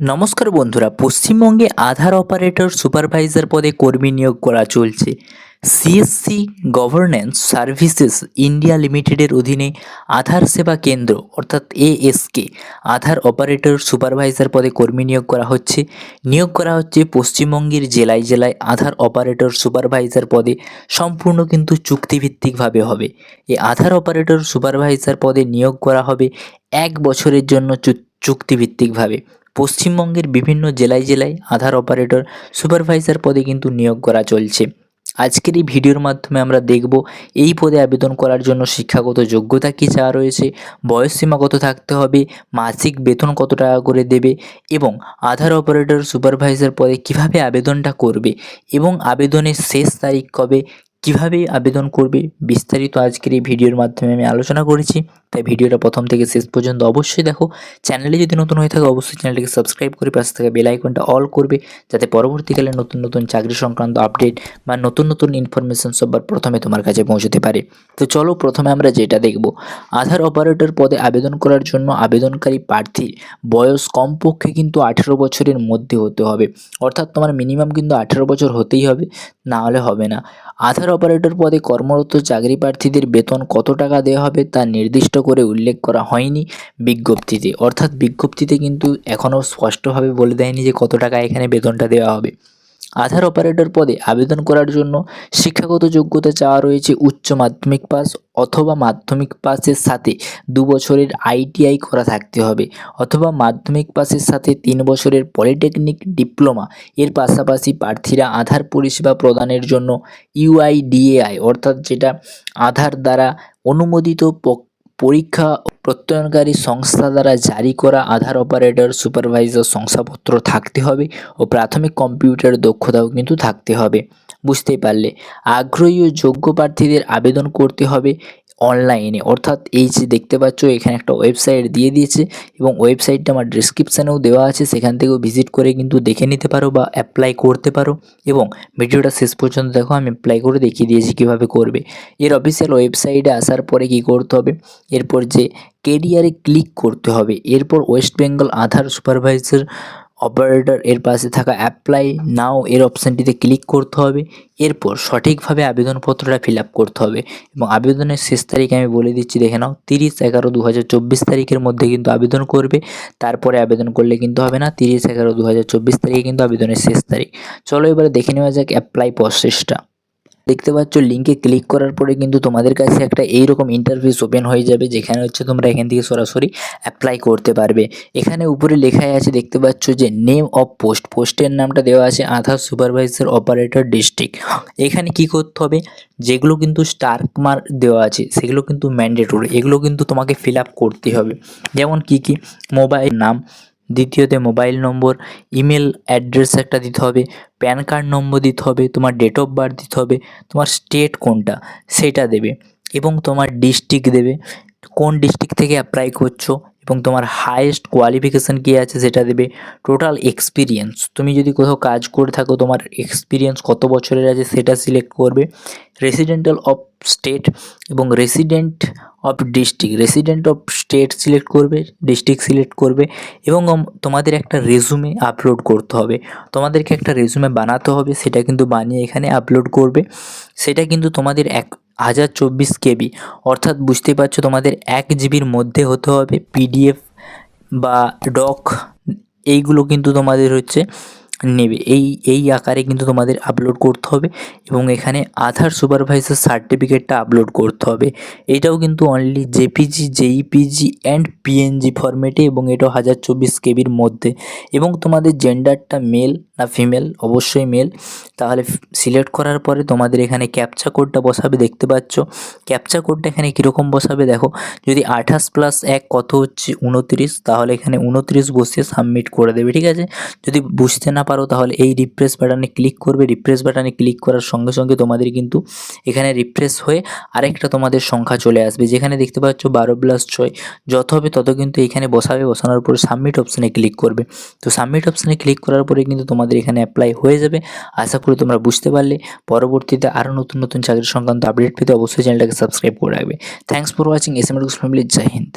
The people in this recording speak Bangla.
নমস্কার বন্ধুরা, পশ্চিমবঙ্গে আধার অপারেটর সুপারভাইজার পদে কর্মী নিয়োগ করা চলছে। সিএসসি গভর্নেন্স সার্ভিসেস ইন্ডিয়া লিমিটেডের অধীনে আধার সেবা কেন্দ্র, অর্থাৎ এএসকে আধার অপারেটর সুপারভাইজার পদে কর্মী নিয়োগ করা হচ্ছে। নিয়োগ করা হচ্ছে পশ্চিমবঙ্গের জেলায় জেলায় আধার অপারেটর সুপারভাইজার পদে, সম্পূর্ণ কিন্তু চুক্তিভিত্তিকভাবে হবে। এই আধার অপারেটর সুপারভাইজার পদে নিয়োগ করা হবে এক বছরের জন্য চুক্তিভিত্তিকভাবে। পশ্চিমবঙ্গের বিভিন্ন জেলায় জেলায় আধার অপারেটর সুপারভাইজার পদে কিন্তু নিয়োগ করা চলছে। আজকের এই ভিডিওর মাধ্যমে আমরা দেখব, এই পদে আবেদন করার জন্য শিক্ষাগত যোগ্যতা কী চাওয়া রয়েছে বয়সসীমা কত থাকতে হবে, মাসিক বেতন কত টাকা করে দেবে এবং আধার অপারেটর সুপারভাইজার পদে কীভাবে আবেদনটা করবে এবং আবেদনের শেষ তারিখ কবে, কীভাবে আবেদন করবে বিস্তারিত আজকের এই ভিডিওর মাধ্যমে আমি আলোচনা করেছি। তাই ভিডিওটা প্রথম থেকে শেষ পর্যন্ত অবশ্যই দেখো। চ্যানেলে যদি নতুন হয়ে থাকে, অবশ্যই চ্যানেলটিকে সাবস্ক্রাইব করে পাশে থাকা বেল আইকনটা অল করবে, যাতে পরবর্তীকালে নতুন নতুন চাকরি সংক্রান্ত আপডেট বা নতুন নতুন ইনফরমেশন সবার প্রথমে তোমার কাছে পৌঁছতে পারে। তো চলো প্রথমে আমরা যেটা দেখব। আধার অপারেটর পদে আবেদন করার জন্য আবেদনকারী প্রার্থীর বয়স কমপক্ষে কিন্তু আঠেরো বছরের মধ্যে হতে হবে। অর্থাৎ তোমার মিনিমাম কিন্তু আঠেরো বছর হতেই হবে, না হলে হবে না। আধার অপারেটর পদে কর্মরত চাকরি প্রার্থীদের বেতন কত টাকা দেওয়া হবে তা নির্দিষ্ট করে উল্লেখ করা হয়নি বিজ্ঞপ্তিতে। অর্থাৎ বিজ্ঞপ্তিতে কিন্তু এখনও স্পষ্টভাবে বলে দেয়নি যে কত টাকা এখানে বেতনটা দেওয়া হবে। আধার অপারেটর পদে আবেদন করার জন্য শিক্ষাগত যোগ্যতা চাওয়া রয়েছে উচ্চ মাধ্যমিক পাস অথবা মাধ্যমিক পাসের সাথে দু বছরের আইটিআই করা থাকতে হবে অথবা মাধ্যমিক পাসের সাথে তিন বছরের পলিটেকনিক ডিপ্লোমা। এর পাশাপাশি প্রার্থীরা আধার পরিষেবা প্রদানের জন্য ইউআইডিএআই অর্থাৎ যেটা আধার দ্বারা অনুমোদিত পরীক্ষা প্রত্যয়নকারী সংস্থা দ্বারা জারি করা আধার অপারেটর, সুপারভাইজার, শংসাপত্র থাকতে হবে ও প্রাথমিক কম্পিউটার দক্ষতাও কিন্তু থাকতে হবে। বুঝতেই পারলে। আগ্রহী ও যোগ্য প্রার্থীদের আবেদন করতে হবে। অনলাইনে অর্থাৎ এই যে দেখতে পাচ্ছ, এখানে একটা ওয়েবসাইট দিয়ে দিয়েছে এবং ওয়েবসাইটটা আমার ডিসক্রিপশানেও দেওয়া আছে। সেখান থেকেও ভিজিট করে কিন্তু দেখে নিতে পারো বা অ্যাপ্লাই করতে পারো এবং ভিডিওটা শেষ পর্যন্ত দেখো, আমি অ্যাপ্লাই করে দেখিয়ে দিয়েছি কীভাবে করবে। এর অফিসিয়াল ওয়েবসাইটে আসার পরে কী করতে হবে? এরপর যে কেরিয়ারে ক্লিক করতে হবে। এরপর West Bengal Aadhaar supervisor operator এর পাশে থাকা অ্যাপ্লাই নাও এর অপশানটিতে ক্লিক করতে হবে। এরপর সঠিকভাবে আবেদনপত্রটা ফিল করতে হবে এবং আবেদনের শেষ তারিখ আমি বলে দিচ্ছি, দেখে নাও, তিরিশ এগারো দু তারিখের মধ্যে কিন্তু আবেদন করবে। তারপরে আবেদন করলে কিন্তু হবে না, তিরিশ এগারো দু তারিখে কিন্তু আবেদনের শেষ তারিখ। চলো এবারে দেখে নেওয়া যাক অ্যাপ্লাই প্রসেসটা দেখতে পাচ্ছ লিঙ্কে ক্লিক করার পরে কিন্তু তোমাদের কাছে একটা এইরকম ইন্টারফেস ওপেন হয়ে যাবে, যেখানে হচ্ছে তোমরা এখান থেকে সরাসরি অ্যাপ্লাই করতে পারবে। এখানে উপরে লেখাই আছে, দেখতে পাচ্ছ যে নেম অফ পোস্ট পোস্টের নামটা দেওয়া আছে আধার সুপারভাইজার অপারেটর ডিস্ট্রিক্ট এখানে কি করতে হবে, যেগুলো কিন্তু স্টার্ক মার্ক দেওয়া আছে, সেগুলো কিন্তু ম্যান্ডেটরি এগুলো কিন্তু তোমাকে ফিল করতে হবে। যেমন কি কি মোবাইল নাম দ্বিতীয়তে মোবাইল নম্বর, ইমেল অ্যাড্রেস একটা দিতে হবে, প্যান কার্ড নম্বর দিতে হবে, তোমার ডেট অফ বার্থ দিতে হবে, তোমার স্টেট কোনটা সেটা দেবে এবং তোমার ডিস্ট্রিক্ট দেবে। কোন ডিস্ট্রিক্ট থেকে অ্যাপ্লাই করছ এবং তোমার হায়েস্ট কোয়ালিফিকেশান কী আছে সেটা দেবে টোটাল এক্সপিরিয়েন্স তুমি যদি কোথাও কাজ করে থাকো, তোমার এক্সপিরিয়েন্স কত বছরের আছে সেটা সিলেক্ট করবে। রেসিডেন্টাল অফ স্টেট এবং resident of district resident of state select করবে ডিস্ট্রিক্ট সিলেক্ট করবে এবং তোমাদের একটা রেজুমে আপলোড করতে হবে। তোমাদেরকে একটা রেজুমে বানাতে হবে, সেটা কিন্তু বানিয়ে এখানে আপলোড করবে। সেটা কিন্তু তোমাদের এক হাজার চব্বিশ কেবি। অর্থাৎ বুঝতে পারছ তোমাদের এক জিবির মধ্যে হতে হবে পিডিএফ বা ডক। এইগুলো কিন্তু তোমাদের হচ্ছে নেবে। এই এই আকারে কিন্তু তোমাদের আপলোড করতে হবে এবং এখানে আধার সুপারভাইজার সার্টিফিকেটটা আপলোড করতে হবে। এটাও কিন্তু only JPG JPEG and PNG ফরম্যাটে এবং এটাও হাজার চব্বিশ কেবির মধ্যে। এবং তোমাদের জেন্ডারটা মেল না ফিমেল অবশ্যই মেল তাহলে সিলেক্ট করার পরে তোমাদের এখানে ক্যাপচা কোডটা বসাবে, দেখতে পাচ্ছ? ক্যাপচা কোডটা এখানে কীরকম বসাবে দেখো? যদি আঠাশ প্লাস এক কত হচ্ছে? উনত্রিশ। তাহলে এখানে উনত্রিশ বসিয়ে সাবমিট করে দেবে, ঠিক আছে? যদি বুঝতে না পারো, তাহলে এই রিফ্রেশ বাটনে ক্লিক করবে। রিফ্রেশ বাটনে ক্লিক করার সঙ্গে সঙ্গে তোমাদের কিন্তু এখানে রিফ্রেশ হয়ে আরেকটা তোমাদের সংখ্যা চলে আসবে। যেখানে দেখতে পাচ্ছ বারো প্লাস ছয়, যত হবে তত কিন্তু এখানে বসাবে। বসানোর পরে সাবমিট অপশানে ক্লিক করবে। তো সাবমিট অপশানে ক্লিক করার পরে কিন্তু তোমাদের এখানে অ্যাপ্লাই হয়ে যাবে। আশা করি তোমরা বুঝতে পারলে। পরবর্তীতে আরও নতুন নতুন চাকরি সংক্রান্ত আপডেট পেতে অবশ্যই চ্যানেলটাকে সাবস্ক্রাইব করে রাখবে। Thanks for watching S M family Joy Hind